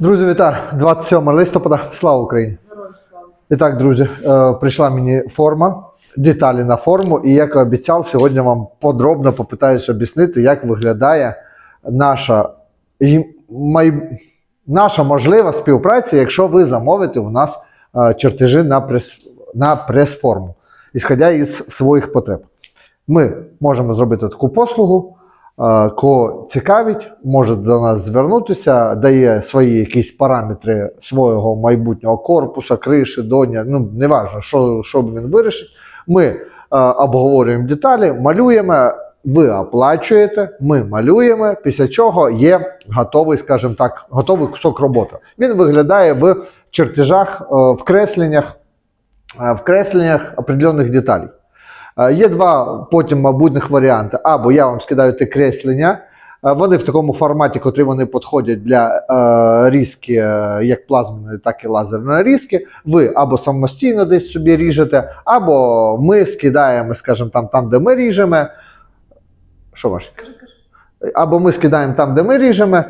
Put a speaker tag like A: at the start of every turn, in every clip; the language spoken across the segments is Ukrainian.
A: Друзі, вітаю! 27 листопада. Слава Україні! І так, друзі, е, прийшла мені форма, деталі на форму, і як і обіцяв, сьогодні вам подробно попитаюся об'яснити, як виглядає наша, май... наша можлива співпраця, якщо ви замовите у нас е, чертежі на прес... на прес-форму, ісходя із своїх потреб. Ми можемо зробити таку послугу. Е, Кого цікавить, може до нас звернутися, дає свої якісь параметри свого майбутнього корпуса, криші, доня, ну неважно, що, що він вирішить. Ми е, обговорюємо деталі, малюємо, ви оплачуєте, ми малюємо, після чого є готовий, скажімо так, готовий кусок роботи. Він виглядає в чертежах, е, в кресленнях, в кресленнях определених деталей. Є два потім мабутних варіанти. Або я вам скидаю ті креслення. Вони в такому форматі, котрі вони підходять для е, різки, е, як плазменої, так і лазерної різки. Ви або самостійно десь собі ріжете, або ми скидаємо, скажімо, там, там де ми ріжемо. Що ваше? Або ми скидаємо там, де ми ріжемо. Е,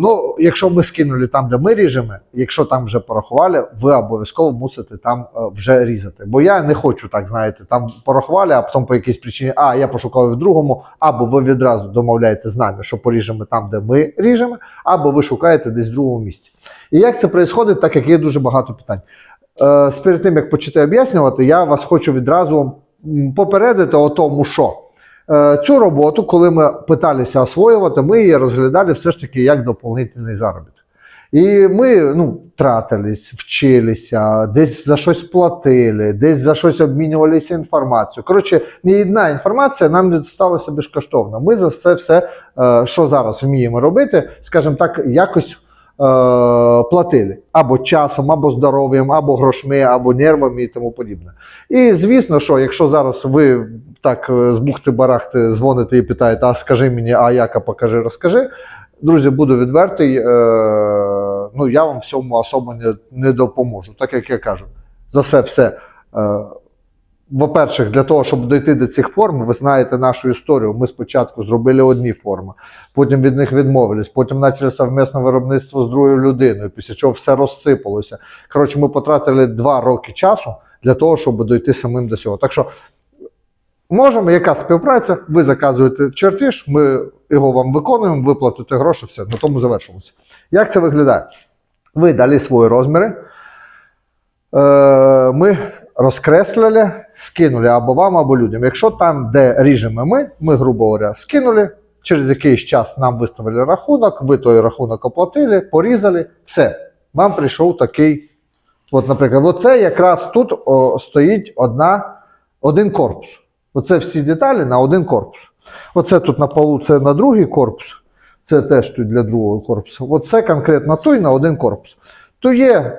A: ну, якщо ми скинули там, де ми ріжемо, якщо там вже порахували, ви обов'язково мусите там е, вже різати. Бо я не хочу так, знаєте, там порахували, а потім по якійсь причині, а я пошукав в другому, або ви відразу домовляєте з нами, що поріжемо там, де ми ріжемо, або ви шукаєте десь в другому місці. І як це відбувається, так як є дуже багато питань. Е, перед тим, як почати об'яснювати, я вас хочу відразу попередити о тому, що. Е, Цю роботу, коли ми питалися освоювати, ми її розглядали все ж таки як доповнительний заробіток. І ми ну, тратились, вчилися, десь за щось платили, десь за щось обмінювалися інформацією. Коротше, ні одна інформація нам не сталася безкоштовно. Ми за це все, е, що зараз вміємо робити, скажімо так, якось платили або часом, або здоров'ям, або грошми, або нервами і тому подібне. І звісно, що якщо зараз ви так е, з бухти-барахти дзвоните і питаєте, а скажи мені, а як, а покажи, розкажи. Друзі, буду відвертий. Е, ну, я вам в цьому особо не, не допоможу. Так як я кажу, за все. Е, по-перше, для того, щоб дійти до цих форм, ви знаєте нашу історію. Ми спочатку зробили одні форми, потім від них відмовились, потім почали совмісне виробництво з другою людиною, після чого все розсипалося. Коротше, ми потратили два роки часу для того, щоб дійти самим до цього. Так що можемо, яка співпраця, ви заказуєте чертеж, ми його вам виконуємо, ви платите гроші, все, на тому завершилося. Як це виглядає? Ви дали свої розміри. Е, ми розкреслили, скинули або вам, або людям. Якщо там, де ріжемо ми, ми, грубо говоря, скинули, через якийсь час нам виставили рахунок, ви той рахунок оплатили, порізали, все. Вам прийшов такий. От, наприклад, оце якраз тут о, стоїть одна, один корпус. Оце всі деталі на один корпус. Оце тут на полу це на другий корпус. Це теж тут для другого корпусу. Оце конкретно той на один корпус. То є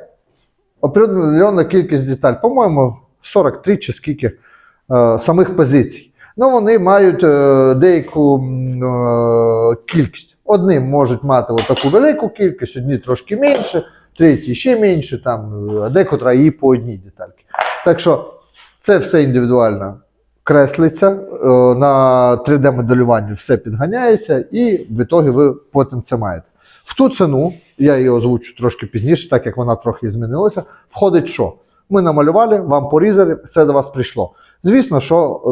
A: определенна кількість деталь, по-моєму, 43 чи скільки е, самих позицій. Ну, вони мають е, деяку е, кількість. Одні можуть мати таку велику кількість, одні трошки менше, треті ще менше, там, декотра і по одній детальці. Так що це все індивідуально креслиться, на 3D-моделюванні все підганяється, і в ітогі ви потім це маєте. В ту ціну, я її озвучу трошки пізніше, так як вона трохи змінилася, входить що? Ми намалювали, вам порізали, все до вас прийшло. Звісно, що е,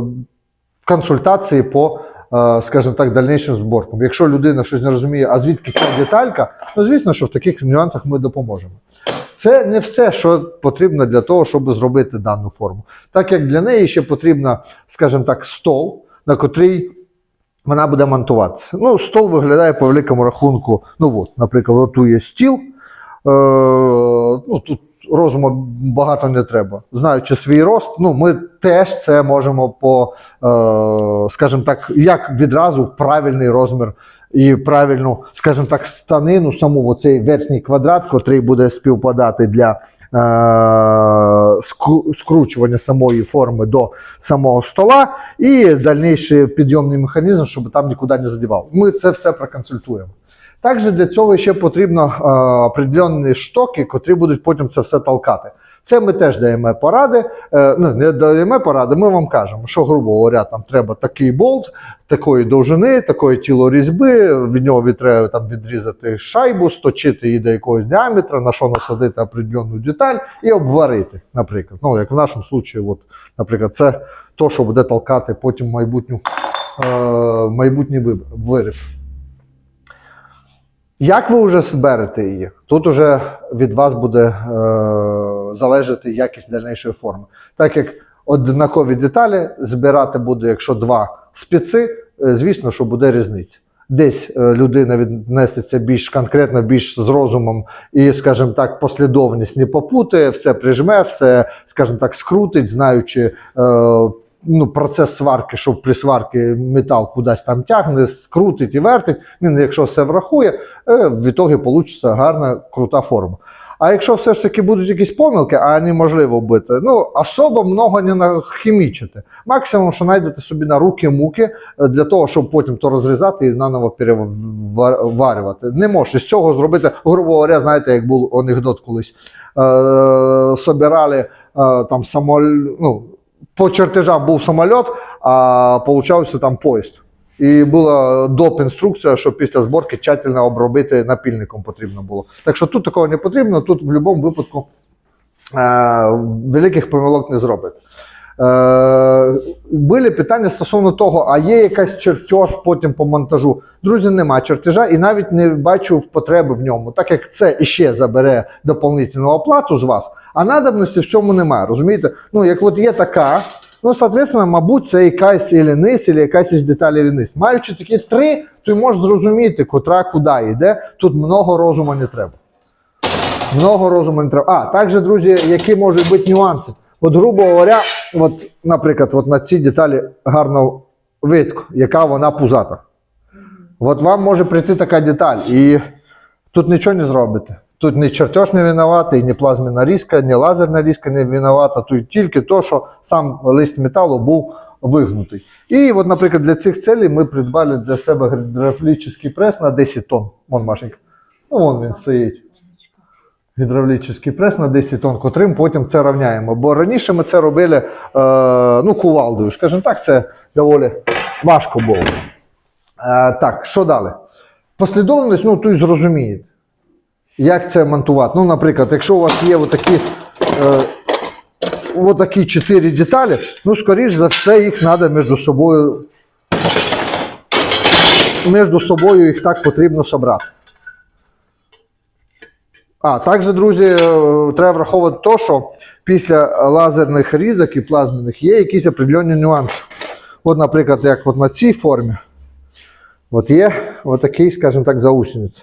A: консультації по, е, скажімо так, дальнішим зборкам. Якщо людина щось не розуміє, а звідки ця деталька, ну звісно, що в таких нюансах ми допоможемо. Це не все, що потрібно для того, щоб зробити дану форму. Так як для неї ще потрібно, скажімо так, стол, на котрий вона буде монтуватися. Ну, стол виглядає по великому рахунку. Ну от, наприклад, от тут є стіл. Ну, тут розуму багато не треба. Знаючи свій рост, ну, ми теж це можемо по, е, скажімо так, як відразу правильний розмір і правильну, скажімо так, станину, саму оцей верхній квадрат, котрий буде співпадати для е, скручування самої форми до самого стола, і дальніший підйомний механізм, щоб там нікуди не задівав. Ми це все проконсультуємо. Також для цього ще потрібно е, определенні штоки, котрі будуть потім це все толкати. Це ми теж даємо поради. Е, ну, не даємо поради, ми вам кажемо, що, грубо говоря, там треба такий болт, такої довжини, такої тілорізьби, від нього треба там, відрізати шайбу, сточити її до якогось діаметра, на що насадити определенну деталь і обварити, наприклад. Ну, як в нашому случаї, от, наприклад, це то, що буде толкати потім майбутню, е, майбутній виріб. Як ви вже зберете її? Тут вже від вас буде е, залежати якість дальнішої форми. Так як однакові деталі збирати буде, якщо два спеці, е, звісно, що буде різниця. Десь е, людина віднесеться більш конкретно, більш з розумом і, скажімо так, послідовність не попутає, все прижме, все, скажімо так, скрутить, знаючи е, ну, процес сварки, що при сварці метал кудись там тягне, скрутить і вертить. Він, якщо все врахує, в ітогі вийде гарна, крута форма. А якщо все ж таки будуть якісь помилки, а неможливо вбити, ну особо много не нахімічити. Максимум, що знайдете собі на руки муки е, для того, щоб потім то розрізати і наново переварювати. Не можеш з цього зробити, грубо говоря, знаєте, як був анекдот колись. Е, собирали е, там самоль... ну, по чертежам був самоліт, а получався там поїзд. І була доп інструкція, що після зборки тщательно обробити напільником потрібно було. Так що тут такого не потрібно, тут в будь-якому випадку е, великих помилок не зробите. Е, були питання стосовно того, а є якась чертеж потім по монтажу. Друзі, нема чертежа і навіть не бачу потреби в ньому, так як це іще забере доповнительну оплату з вас, а надобності в цьому немає. Розумієте? Ну, як от є така, ну, соответственно, мабуть, це якась низ, і якась із деталі низ. Маючи такі три, ти можеш зрозуміти, котра куди йде. Тут много розуму не треба. Много розуму не треба. А, також, друзі, які можуть бути нюанси. От, грубо говоря, от, наприклад, от на цій деталі гарно видко, яка вона пузата. От вам може прийти така деталь, і тут нічого не зробите. Тут ні чертеж не винуватий, ні плазмена різка, ні лазерна різка не винувата. Тут тільки то, що сам лист металу був вигнутий. І от, наприклад, для цих целей ми придбали для себе гідравлічний прес на 10 тонн. Вон Машенька. Ну, вон він стоїть. Гідравлічний прес на 10 тонн, котрим потім це рівняємо. Бо раніше ми це робили е, ну, кувалдою. Скажімо так, це доволі важко було. Е, так, що далі? Послідовність, ну, тут зрозумієте. Як це монтувати? Ну, наприклад, якщо у вас є отакі, е, отакі 4 деталі, ну, скоріш за все, їх треба між собою. Між собою їх так потрібно собрати. А, також, друзі, е, треба враховувати те, що після лазерних різок і плазменних є якісь определенні нюанси. От, наприклад, як от на цій формі, от є отакий, скажімо так, заусениця.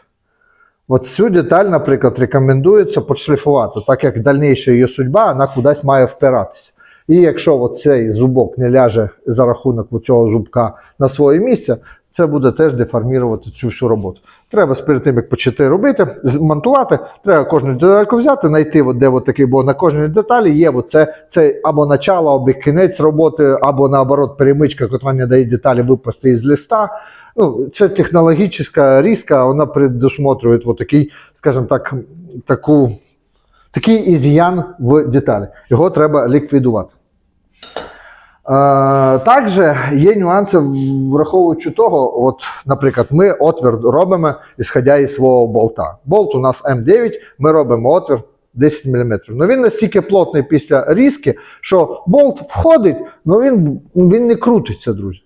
A: От цю деталь, наприклад, рекомендується подшліфувати, так як дальніша її судьба, вона кудись має впиратися. І якщо цей зубок не ляже за рахунок цього зубка на своє місце, це буде теж деформувати цю всю роботу. Треба перед тим, як почати робити, змонтувати, треба кожну детальку взяти, знайти, де такий, бо на кожній деталі є от це або начало, або кінець роботи, або наоборот перемичка, яка не дає деталі випасти із листа. Ну, це технологічна різка, вона предусмотрує от такий, скажімо так, таку, такий із'ян в деталі. Його треба ліквідувати. Також є нюанси, враховуючи того, от, наприклад, ми отвір робимо, ісходя із свого болта. Болт у нас М9, ми робимо отвір 10 мм. Ну він настільки плотний після різки, що болт входить, але він, він не крутиться, друзі.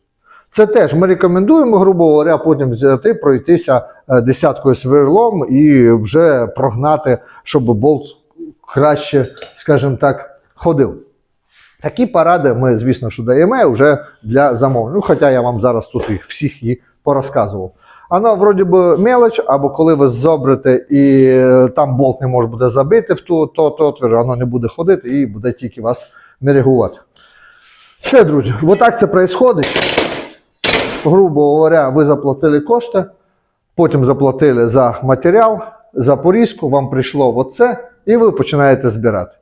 A: Це теж ми рекомендуємо, грубо говоря, потім взяти, пройтися е, десяткою сверлом і вже прогнати, щоб болт краще, скажімо так, ходив. Такі поради ми, звісно, що даємо вже для замовлень. Ну, хоча я вам зараз тут їх всіх і порозказував. Воно вроді би мелоч, або коли ви зобрите і е, там болт не може буде забити в ту, то отвір, воно не буде ходити і буде тільки вас мерегувати. Все, друзі, отак це відбувається. Грубо говоря, ви заплатили кошти, потім заплатили за матеріал, за порізку, вам прийшло оце, і ви починаєте збирати.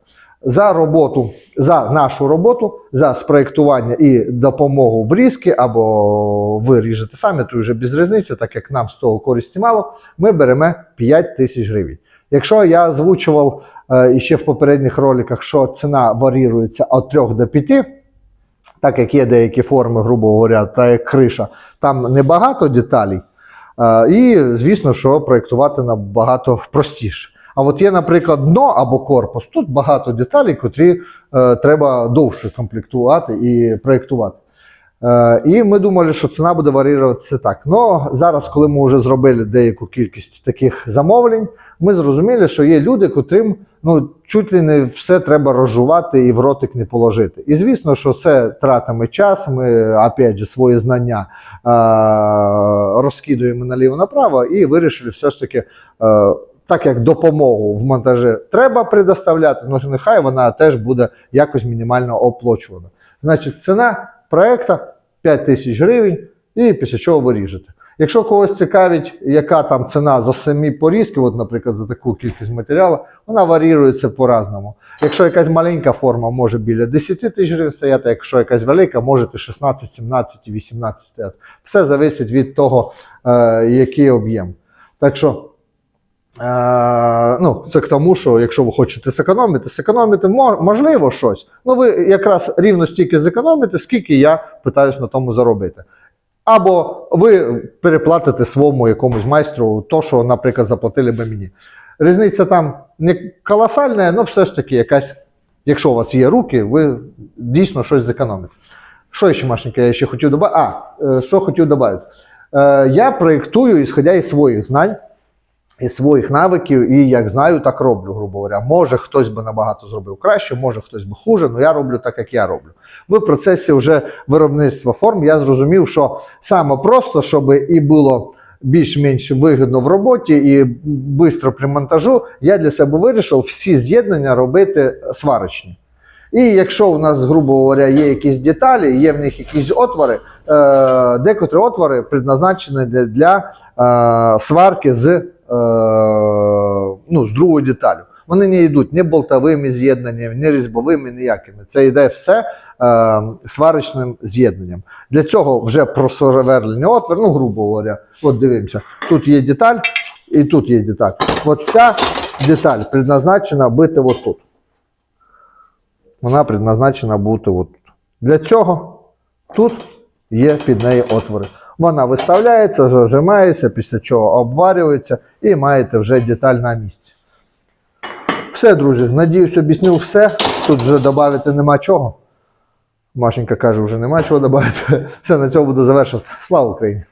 A: За роботу, за нашу роботу, за спроєктування і допомогу в різки, або ви ріжете самі, то вже без різниці, так як нам з того користі мало, ми беремо 5 тисяч гривень. Якщо я озвучував е, ще в попередніх роликах, що ціна варірується від 3 до 5, так як є деякі форми, грубо говоря, та як криша, там небагато деталей. Е, І, звісно, що проєктувати набагато простіше. А от є, наприклад, дно або корпус. Тут багато деталей, котрі е, треба довше комплектувати і проєктувати. Е, і ми думали, що ціна буде варіюватися так. Но зараз, коли ми вже зробили деяку кількість таких замовлень, ми зрозуміли, що є люди, котрим ну, чуть ли не все треба розжувати і в ротик не положити. І звісно, що це тратиме час. Ми опять же свої знання е, розкидуємо наліво направо і вирішили все ж таки. Е, так як допомогу в монтажі треба предоставляти, ну нехай вона теж буде якось мінімально оплачувана. Значить, ціна проекту 5 тисяч гривень, і після чого ви ріжете. Якщо когось цікавить, яка там ціна за самі порізки, от, наприклад, за таку кількість матеріалу, вона варіюється по-разному. Якщо якась маленька форма може біля 10 тисяч гривень стояти, якщо якась велика, можете 16, 17 і 18 стояти. Все залежить від того, е, який об'єм. Так що. Е, ну, це к тому, що якщо ви хочете зекономити, зекономити можливо щось. Ну, ви якраз рівно стільки зекономите, скільки я питаюсь на тому заробити. Або ви переплатите своєму якомусь майстру то, що, наприклад, заплатили би мені. Різниця там не колосальна, але все ж таки якась, якщо у вас є руки, ви дійсно щось зекономите. Що ще, Машенька, я ще хотів додати? А, е, що хотів додати? Е, я проєктую, ісходя із своїх знань своїх навиків, і як знаю, так роблю, грубо говоря. Може хтось би набагато зробив краще, може хтось би хуже, але я роблю так, як я роблю. В процесі вже виробництва форм я зрозумів, що саме просто, щоб і було більш-менш вигідно в роботі і швидко при монтажу, я для себе вирішив всі з'єднання робити сварочні. І якщо у нас, грубо говоря, є якісь деталі, є в них якісь отвори, е, декотрі отвори предназначені для, е, сварки з, ну, з другою деталю. Вони не йдуть ні болтовими з'єднаннями, ні різьбовими, ніякими. Це йде все е, сварочним з'єднанням. Для цього вже просверлений отвір, ну, грубо говоря, от дивимося, тут є деталь і тут є деталь. От ця деталь предназначена бити отут вона предназначена бути от тут. Для цього тут є під неї отвори. Вона виставляється, зажимається, після чого обварюється і маєте вже деталь на місці. Все, друзі, надіюсь, об'яснив все. Тут вже додати нема чого. Машенька каже, вже нема чого додати. Все, на цьому буду завершувати. Слава Україні!